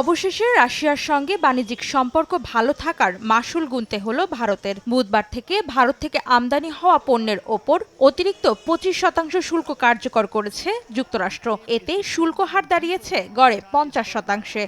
অবশেষে রাশিয়ার সঙ্গে বাণিজ্যিক সম্পর্ক ভালো থাকার মাসুল গুনতে হলো ভারতের। বুধবার থেকে ভারত থেকে আমদানি হওয়া পণ্যের ওপর অতিরিক্ত পঁচিশ শতাংশ শুল্ক কার্যকর করেছে যুক্তরাষ্ট্র। এতে শুল্ক হার দাঁড়িয়েছে গড়ে পঞ্চাশ শতাংশে।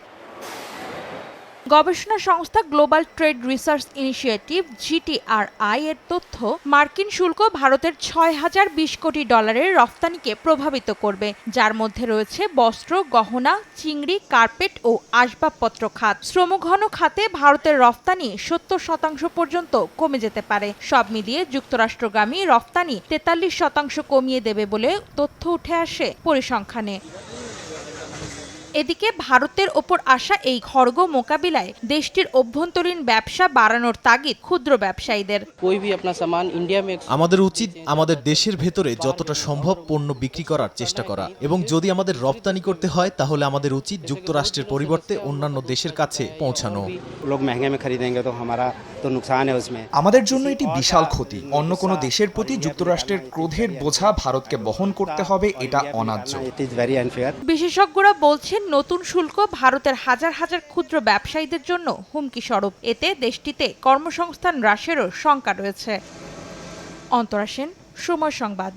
গবেষণা সংস্থা global trade research initiative, GTRI এর তথ্য, মার্কিন শুল্ক ভারতের ছয় হাজার বিশ কোটি ডলারের রফতানিকে প্রভাবিত করবে, যার মধ্যে রয়েছে বস্ত্র, গহনা, চিংড়ি, কার্পেট ও আসবাবপত্র খাত। শ্রমঘন খাতে ভারতের রফতানি সত্তর শতাংশ পর্যন্ত কমে যেতে পারে। সব মিলিয়ে যুক্তরাষ্ট্রগামী রফতানি তেতাল্লিশ শতাংশ কমিয়ে দেবে বলে তথ্য উঠে আসে পরিসংখ্যানে। এদিকে ভারতের ওপর আসা এই খড়গ মোকাবিলায় দেশটির অভ্যন্তরীণ ব্যবসা বাড়ানোর তাগিদ ক্ষুদ্র ব্যবসায়ীদের। আমাদের উচিত আমাদের দেশের ভেতরে যতটা সম্ভব পণ্য বিক্রি করার চেষ্টা করা এবং যদি আমাদের রপ্তানি করতে হয় তাহলে আমাদের উচিত যুক্তরাষ্ট্রের পরিবর্তে অন্যান্য দেশের কাছে পৌঁছানো। লোক মেহঙ্গে খরিদেঙ্গে তো হামারা तो नुकसान है उसमें আমাদের জন্য এটি বিশাল ক্ষতি অন্য কোনো দেশের প্রতি যুক্তরাষ্ট্রের ক্রোধের বোঝা ভারতকে বহন করতে হবে এটা অন্যায্য इट इज़ वेरी अनफेयर বিশেষজ্ঞরা বলছেন নতুন শুল্ক ভারতের হাজার হাজার ক্ষুদ্র ব্যবসায়ীদের জন্য হুমকি স্বরূপ এতে দেশটিতে কর্মসংস্থান হ্রাসেরও শঙ্কা রয়েছে অন্তরা সেন সময় সংবাদ